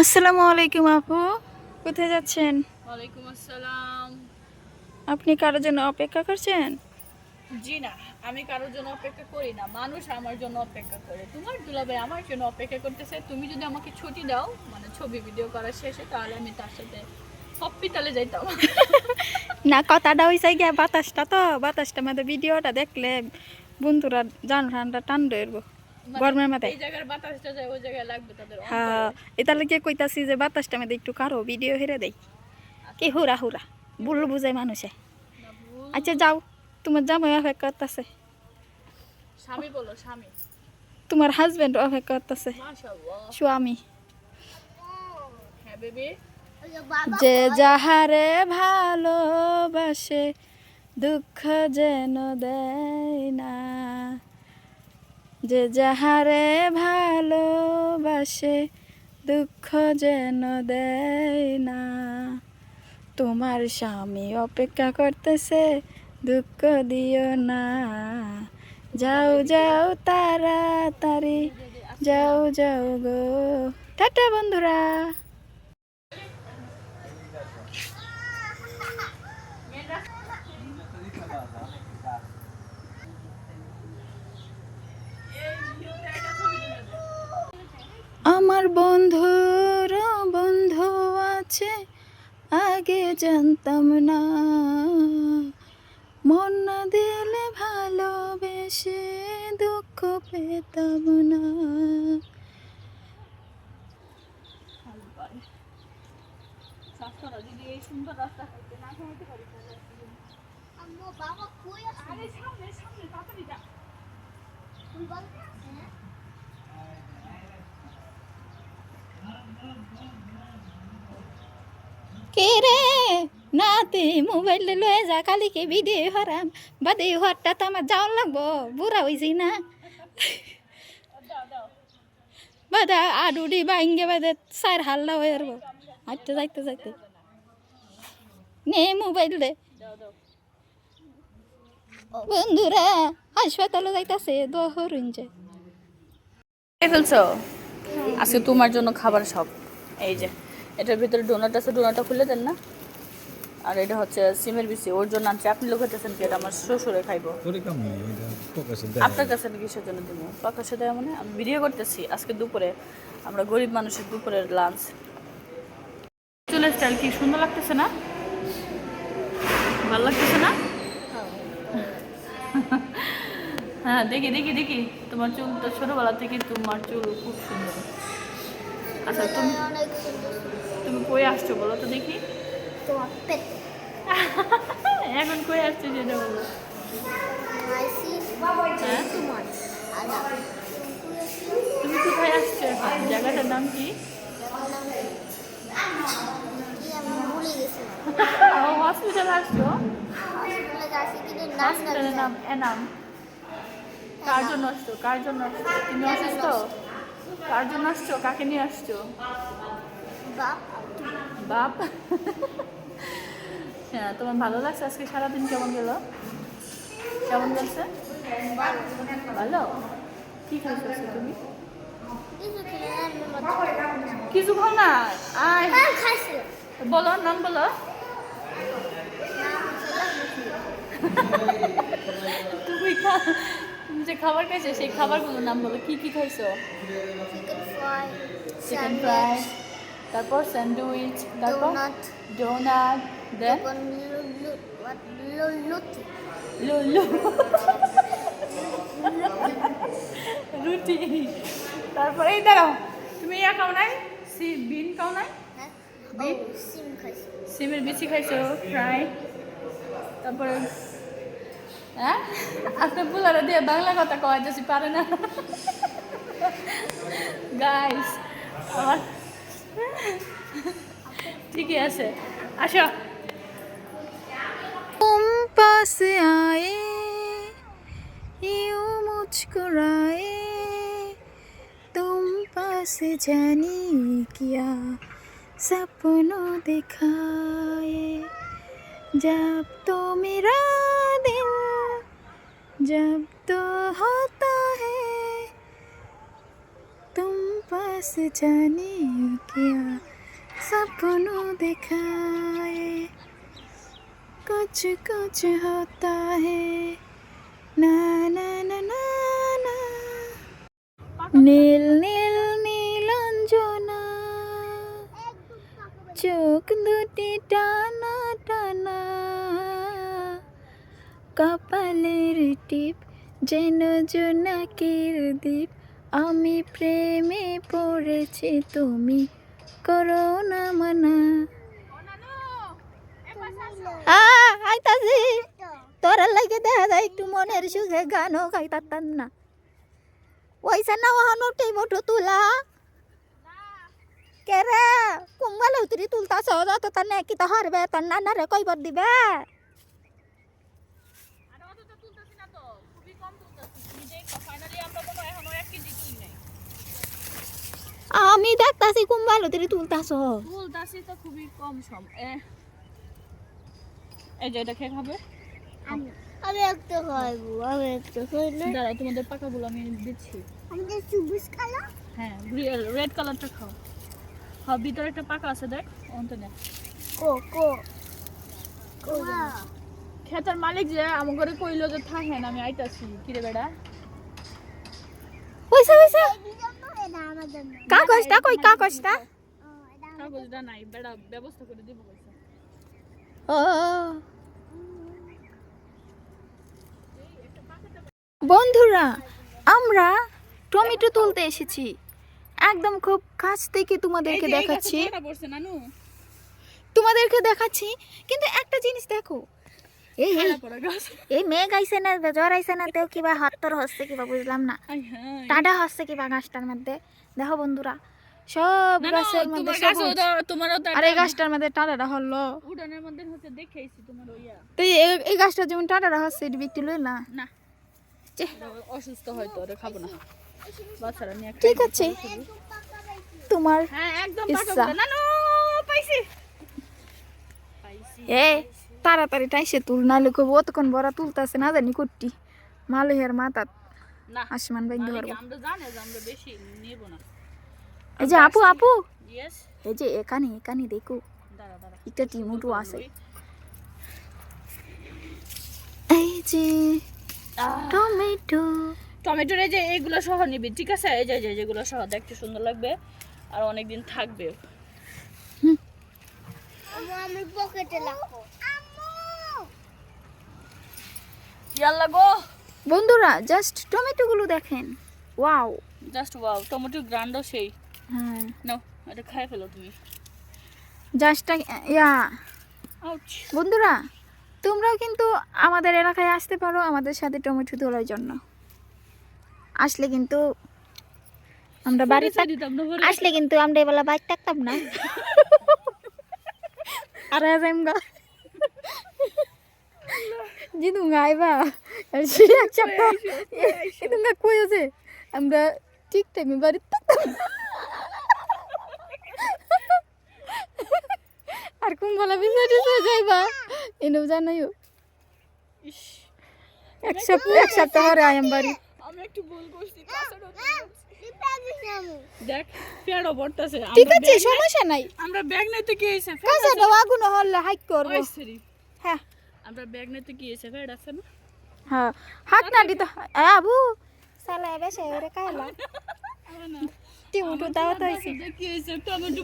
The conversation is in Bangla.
আসসালামু আলাইকুম আপু কোথায় যাচ্ছেন? ওয়ালাইকুম আসসালাম। আপনি কারোর জন্য অপেক্ষা করছেন? জি না আমি কারোর জন্য অপেক্ষা করি না। মানুষ আমার জন্য অপেক্ষা করে। তোমার দুলাভাই আমার জন্য অপেক্ষা করতেছে। তুমি যদি আমাকে ছুটি দাও মানে ছবি ভিডিও করার শেষে তাহলে আমি তার সাথে হসপিটালে যাইতাম। না কথাটা হয়েছে গিয়া বাতাসটা তো বাতাসটা মধ্যে ভিডিওটা দেখলে বন্ধুরা জান ঠান্ডা টান মানে গরমের মাথায়। এই জায়গার বাতাসটা যায় ওই জায়গায় লাগবে তাদের হ্যাঁ এটা লাগে কইতাছি যে বাতাসটা মধ্যে একটু কারও ভিডিও হেরে দেয় কি হুরা হুরা ভুল বুঝায় মানুষে। আচ্ছা যাও তোমার জামাই অপেক্ষা করতেছে। স্বামী বলো স্বামী। তোমার হাজবেন্ড অপেক্ষা করতেছে। স্বামী। হ্যাঁ যে যাহারে ভালোবাসে দুঃখ যেন দেয় না। যে যাহারে ভালোবাসে, দুঃখ যেন দেয় না। তোমার স্বামী অপেক্ষা করতেছে, দুঃখ দিও না। যাও যাও তাড়াতাড়ি, যাও যাও গো। টাটা বন্ধুরা আমার বন্ধুর বন্ধু আছে আগে জানতাম না। মন না দিলে ভালোবেসে দুঃখ পেতাম না। কে রে? নাতি মোবাইল লয়ে যা কালিকে ভিডিও হারাম। বাদে হঠাৎ তো আমার যাওয়ার লাগবো, বুড়া হয়েছি না। বাদা আডুডি বাইঙ্গে বাদে সার হাল্লা হয়ে আসব হাঁটতে যাইতে যাইতে। নে মোবাইল দে। বন্ধুরা, হাসপাতালে যাইতাছে দহরুন যে ফেলছো? আজকে তোমার জন্য খাবার সব। এই যে। এটার ভিতরে ডোনাট আছে ডোনাটটা খুলে দেন না। আর এটা হচ্ছে সিমের বিসি ওর জন্য আনছি। আপনি লোক হইতেছেন কি এটা আমার শ্বশুরে খাইবো। প্রকাশে দেয় আপনার কাছে আমি কিসের জন্য দিব? প্রকাশ্যে দেওয়া মানে? আমি ভিডিও করতেছি আজকে দুপুরে। আমরা গরিব মানুষের দুপুরের লাঞ্চ চুলের স্টাইল কি সুন্দর লাগতেছে না? ভালো লাগতেছে না? হ্যাঁ দেখি দেখি দেখি। তোমার চুল তো ছোটবেলা থেকে তোমার চুল খুব সুন্দর। আচ্ছা তুমি অনেক সুন্দর তুমি কই আসছো বলো তো দেখি। এখন কই আসছো সেটা বলো। হ্যাঁ? তোমার। তুমি কোথায় আসছো এখন? জায়গাটার নাম কি? হসপিটালে আসছো? যাচ্ছি নাম হসপিটালের নাম এনাম কার জন্য আসছো? কার জন্য আসছো? তুমি অসুস্থ? কার জন্য আসছো? কাকে নিয়ে আসছো। বাপ। বাপ। হ্যাঁ তোমার ভালো লাগছে? আজকে সারাদিন কেমন গেল? কেমন গেছে? ভালো? কি খাইছো তুমি? কিছু খাও না? আয়। হ্যাঁ বলো নাম বলো। তুমি যে খাবার খাইছো সেই খাবারগুলোর নাম বলো। কি কি খাইছো? চিকেন ফ্রাই তারপর স্যান্ডউইচ তারপর ডোনাট দেন লুলু রুটি। তারপর এই দাঁড়াও তুমি ইয়া খাও নাই? সি বিন খাও নাই? হ্যাঁ। বিন? সিমের বিচি খাইছো ফ্রাই। তারপরে হ্যাঁ? আপনি বুলারে দিয়ে বাংলা কথা কওয়া যাচ্ছি পারে না। গাইস আমার ঠিকই আছে আসো तुम पास आए यूं मुस्कुराए तुम पास जाने क्या सपनों दिखाए जब तो मेरा दिल जब तो होता है तुम पास जाने क्या सपनों दिखाए कुछ कुछ होता है ना ना ना ना ना নীল নীল নীলাঞ্জনা চোখ দুটি টানা টানা কপালের টিপ যেন জোনাকির দ্বীপ আমি প্রেমে পড়েছি তুমি করো না মানা আইতাছি। তোরা লাগে দেখা যায় একটু মনের সুখে গানও গাইতাম না পয়সা না ওহান ওহানো টেমোটো তুলা। কেরে কুম্বাল উতরি তুলতা সহজ তো তার নাকি তো হারবে তার নানারে কইবার দিবে আর অতটা তুলতেছি না তো খুবই কম তুলতেছি তুমি দেখো ফাইনালি আমরা কোনো এখনও এক কেজি তুলি নাই আমি দেখতাছি কুম্বাল উতরি তুলতাছ তুলতাছি তো খুবই কম সম এ এই যে এটা খেয়ে খাবে। আমি আমি একটা খাইবো আমি একটা খাইলে দাঁড়াও তোমাদের পাকাগুলো আমি দিচ্ছি। আমি আমাদের সবুজ কালার হ্যাঁ রেড কালারটা খাও। হ্যাঁ ভিতরে একটা পাকা আছে দেখ অন্ত নে কো কো। কো। খেতার মালিক যে আমার ঘরে কইলো যে থাকেন আমি আইতাছি। কিরে বেড়া? পয়সা পয়সা। না কাগজটা কই কাগজটা কাগজটা নাই বেড়া ব্যবস্থা করে দিব ও বন্ধুরা আমরা টমেটো তুলতে এসেছি। একদম খুব কাছ থেকে তোমাদেরকে দেখাচ্ছি। তোমাদেরকে দেখাচ্ছি কিন্তু একটা জিনিস দেখো এই এই মেঘ আইছে না জ্বর আইছে না তেও কিবা হাতর হচ্ছে কিবা বুঝলাম না। টাডা হচ্ছে কিবা গাছটার মধ্যে। দেখো বন্ধুরা সব না, না, গাছের মধ্যে আর এই গাছটার মধ্যে টাডাটা হলো। উঠানের মধ্যে হচ্ছে দেখেছি তোমার ওইয়া। তো এই- গাছটা যেমন টাডাটা হচ্ছে এটা বিক্রি লই না। না অসুস্থ হয়তো ওরে খাব না। বাচ্চারা নিয়ে ঠিক আছে। তোমার হ্যাঁ একদম পাকা বলে, নানু পাইছি পাইছি। এ তাড়াতাড়ি টাইসে তুল নাহলে কব অতক্ষণ বড় তুলতেছে না জানি কুট্টি। মালহের মাথাত। না আসমান মালিক পারব আমরা জানে যে আমরা বেশি নেব না। এই যে আপু আপু। এই যে এখানে এখানে দেখো। দাঁড়া টিমুটু আছে। এই যে টমেটো। টমেটোর এই যে এইগুলো সহ নিবি ঠিক আছে? এই যে যে যেগুলো সহ দেখতে সুন্দর লাগবে। আর অনেকদিন থাকবে। আমি পকেটে রাখো ইয়াল্লা গো। বন্ধুরা জাস্ট টমেটোগুলো দেখেন। ওয়াও জাস্ট ওয়াও টমেটোর গ্রান্ডও সেই। হ্যাঁ। নাও এটা খাই ফেলো তুমি। জাস্ট ইয়া আউচ বন্ধুরা তোমরাও কিন্তু আমাদের এলাকায় আসতে পারো আমাদের সাথে টমেটো তোলার জন্য। আসলে কিন্তু আমরা বাড়ি। আসলে কিন্তু আমরা এবেলা বাইক থাকতাম না। আর গা। জিদুঙ্গা আইবা এক সপ্তাহ ইদুঙ্গা কই আছে আমরা ঠিক টাইমে বাড়ি আর কোন বলা বিষয়টা যাইবা এনেও জানাইও এক সপ্তাহ এক সপ্তাহ পরে আয়াম বাড়ি আমি একটু ভুল করছি ঠিক আছে সমস্যা নাই আমরা ব্যাগ নিতে কি হয়েছে আগুন হলে হাইক করব হ্যাঁ আমরা ব্যাগ নিতে গিয়েছে হয়েছে ফের আছে না? হ্যাঁ হাত না দিত আবু। সালা বেশে ওরে কাইলা টিউটু দাও তো হইছে কি হয়েছে টমেটো